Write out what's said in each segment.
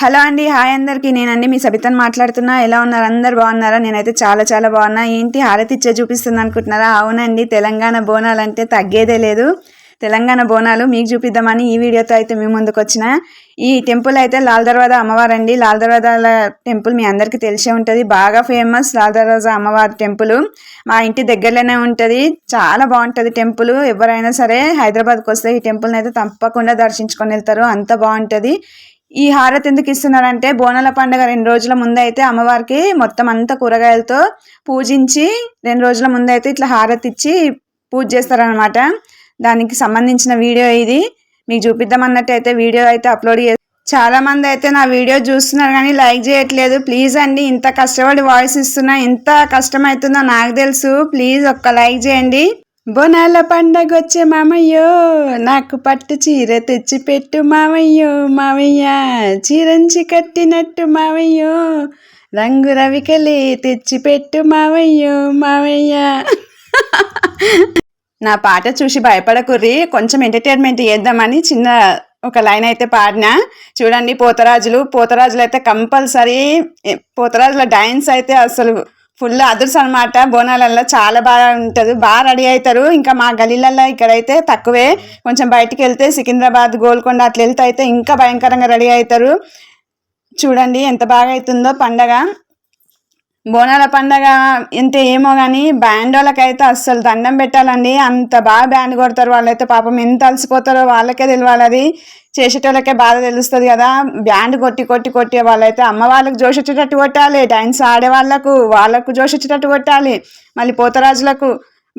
Hello అండి hi అందరికీ. నేనండి మీ సబితను మాట్లాడుతున్నా. ఎలా ఉన్నారు? అందరు బాగున్నారా? నేనైతే చాలా చాలా బాగున్నా. ఏంటి? హారతి ఇచ్చే చూపిస్తుంది అనుకుంటున్నారా? అవునండి తెలంగాణ బోనాలు అంటే తగ్గేదే లేదు. తెలంగాణ బోనాలు మీకు చూపిద్దామని ఈ వీడియోతో అయితే మీ ముందుకు వచ్చిన. ఈ టెంపుల్ అయితే లాల్ దర్వాజా అమ్మవారు అండి లాల్ దర్వాజాల టెంపుల్ మీ అందరికీ తెలిసే ఉంటుంది. బాగా ఫేమస్ లాల్ దర్వాజా అమ్మవారి టెంపుల్. మా ఇంటి దగ్గరలోనే ఉంటుంది. చాలా బాగుంటుంది టెంపుల్. ఎవరైనా సరే హైదరాబాద్కి వస్తే ఈ టెంపుల్ని అయితే తప్పకుండా దర్శించుకొని వెళ్తారు. అంత బాగుంటుంది. ఈ హారతి ఎందుకు ఇస్తున్నారంటే బోనాల పండుగ రెండు రోజుల ముందు అయితే అమ్మవారికి మొత్తం అంతా కూరగాయలతో పూజించి రెండు రోజుల ముందైతే ఇట్లా హారతి ఇచ్చి పూజ చేస్తారనమాట దానికి సంబంధించిన వీడియో ఇది. మీకు చూపిద్దామన్నట్టు అయితే వీడియో అయితే అప్లోడ్ చేసి చాలా మంది అయితే నా వీడియో చూస్తున్నారు కానీ లైక్ చేయట్లేదు. ప్లీజ్ అండి ఇంత కష్టపడి వాయిస్ ఇస్తున్నా ఎంత కష్టమవుతుందో నాకు తెలుసు. ప్లీజ్ ఒక్క లైక్ చేయండి. బోనాల పండగ వచ్చే మామయ్యో నాకు పట్టు చీర తెచ్చిపెట్టు మావయ్యో మామయ్యో మామయ్య. చీరంచి కట్టినట్టు మామయ్యో రంగు రవికలే తెచ్చిపెట్టు మావయ్యో మామయ్యో మామయ్య. నా పాట చూసి భయపడకుర్రి కొంచెం ఎంటర్టైన్మెంట్ చేద్దామని చిన్న ఒక లైన్ అయితే పాడిన. చూడండి పోతరాజులు పోతరాజులు అయితే కంపల్సరీ పోతరాజుల డాన్స్ అయితే అసలు ఫుల్ అదుర్స్ అనమాట బోనాలల్లో చాలా బాగా ఉంటుంది. బాగా రెడీ అవుతారు ఇంకా మా గలీలల్లో ఇక్కడైతే తక్కువే. కొంచెం బయటికి వెళ్తే సికింద్రాబాద్ గోల్కొండ అట్లా వెళ్తే అయితే ఇంకా భయంకరంగా రెడీ అవుతారు చూడండి ఎంత బాగా అవుతుందో పండగ. బోనాల పండగ అంటే ఏమో కానీ బ్యాండ్ వాళ్ళకైతే అస్సలు దండం పెట్టాలండి. అంత బాగా బ్యాండ్ కొడతారు వాళ్ళైతే. పాపం ఎంత అలసిపోతారో వాళ్ళకే తెలియాలి అది. చేసేటోళ్ళకే బాధ తెలుస్తుంది కదా. బ్యాండ్ కొట్టి కొట్టి కొట్టి వాళ్ళైతే అమ్మ వాళ్ళకి జోష్ వచ్చేటట్టు కొట్టాలి. డాన్స్ ఆడే వాళ్ళకు వాళ్ళకు జోష్ వచ్చేటట్టు కొట్టాలి. మళ్ళీ పోతరాజులకు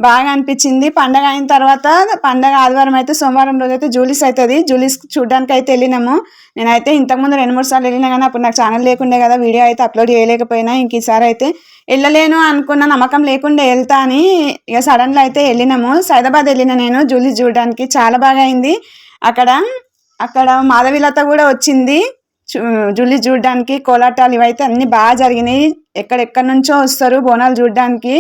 బాగా అనిపించింది. పండగ అయిన తర్వాత పండగ ఆదివారం అయితే సోమవారం రోజు అయితే జూలీస్ అవుతుంది జూలీస్ చూడడానికి అయితే వెళ్ళినాము. నేనైతే ఇంతకుముందు రెండు మూడు సార్లు వెళ్ళినా కానీ అప్పుడు నాకు ఛానల్ లేకుండే కదా వీడియో అయితే అప్లోడ్ చేయలేకపోయినా ఇంక ఈసారి అయితే వెళ్ళలేను అనుకున్న నమ్మకం లేకుండా వెళ్తా అని ఇక సడన్గా అయితే వెళ్ళినాము. సైదాబాద్ వెళ్ళిన నేను జూలీస్ చూడడానికి. చాలా బాగా అయింది. అక్కడ అక్కడ మాధవిలత కూడా వచ్చింది. జుల్లి చూడడానికి కోలాటాలు ఇవైతే అన్ని బాగా జరిగినాయి. ఎక్కడెక్కడి నుంచో వస్తారు బోనాలు చూడడానికి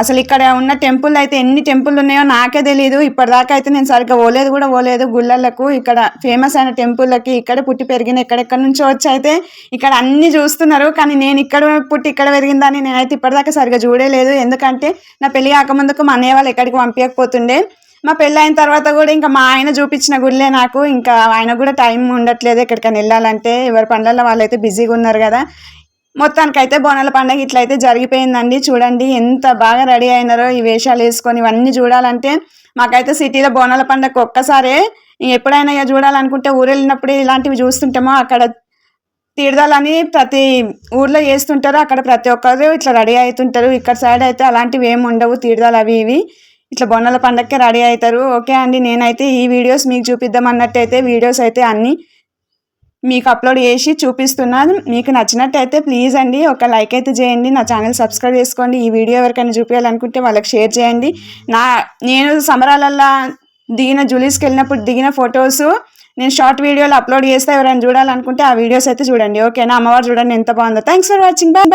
అసలు ఇక్కడ ఉన్న టెంపుల్ అయితే ఎన్ని టెంపుల్ ఉన్నాయో నాకే తెలియదు ఇప్పటిదాకా అయితే నేను సరిగ్గా పోలేదు కూడా పోలేదు. గుళ్ళలకు ఇక్కడ ఫేమస్ అయిన టెంపుల్లకి ఇక్కడ పుట్టి పెరిగిన ఎక్కడెక్కడి నుంచో వచ్చి అయితే ఇక్కడ అన్ని చూస్తున్నారు. కానీ నేను ఇక్కడ పుట్టి ఇక్కడ పెరిగిందని నేనైతే ఇప్పటిదాకా సరిగ్గా చూడలేదు. ఎందుకంటే నా పెళ్ళి కాకముందుకు మా అన్నయ్య వాళ్ళు ఎక్కడికి పంపించకపోతుండే. మా పెళ్ళైన తర్వాత కూడా ఇంకా మా ఆయన చూపించిన గుళ్ళే నాకు. ఇంకా ఆయన కూడా టైం ఉండట్లేదు ఎక్కడికైనా వెళ్ళాలంటే. ఎవరి పనులలో వాళ్ళైతే బిజీగా ఉన్నారు కదా. మొత్తానికైతే బోనాల పండగ ఇట్లయితే జరిగిపోయిందండి. చూడండి ఎంత బాగా రెడీ అయినారో ఈ వేషాలు వేసుకొని ఇవన్నీ చూడాలంటే. మాకైతే సిటీలో బోనాల పండగ ఒక్కసారే. ఎప్పుడైనా చూడాలనుకుంటే ఊరు వెళ్ళినప్పుడు ఇలాంటివి చూస్తుంటామో. అక్కడ తీర్థాలని ప్రతి ఊర్లో చేస్తుంటారు. అక్కడ ప్రతి ఒక్కరు ఇట్లా రెడీ అవుతుంటారు. ఇక్కడ సైడ్ అయితే అలాంటివి ఏమి ఉండవు. తీర్థాలు అవి ఇవి. ఇట్లా బొన్నల పండగకి రెడీ అవుతారు ఓకే అండి నేనైతే ఈ వీడియోస్ మీకు చూపిద్దాం అన్నట్టయితే వీడియోస్ అయితే అన్నీ మీకు అప్లోడ్ చేసి చూపిస్తున్నాను. మీకు నచ్చినట్టయితే ప్లీజ్ అండి ఒక లైక్ అయితే చేయండి నా ఛానల్ సబ్స్క్రైబ్ చేసుకోండి. ఈ వీడియో ఎవరికైనా చూపించాలనుకుంటే వాళ్ళకి షేర్ చేయండి. నా నేను సమరాలల్లా దిగిన జూలీస్కి వెళ్ళినప్పుడు దిగిన ఫొటోస్ నేను షార్ట్ వీడియోలో అప్లోడ్ చేస్తే ఎవరైనా చూడాలనుకుంటే ఆ వీడియోస్ అయితే చూడండి. ఓకేనా అమ్మవారు చూడండి ఎంత బాగుందో. Thanks for watching bye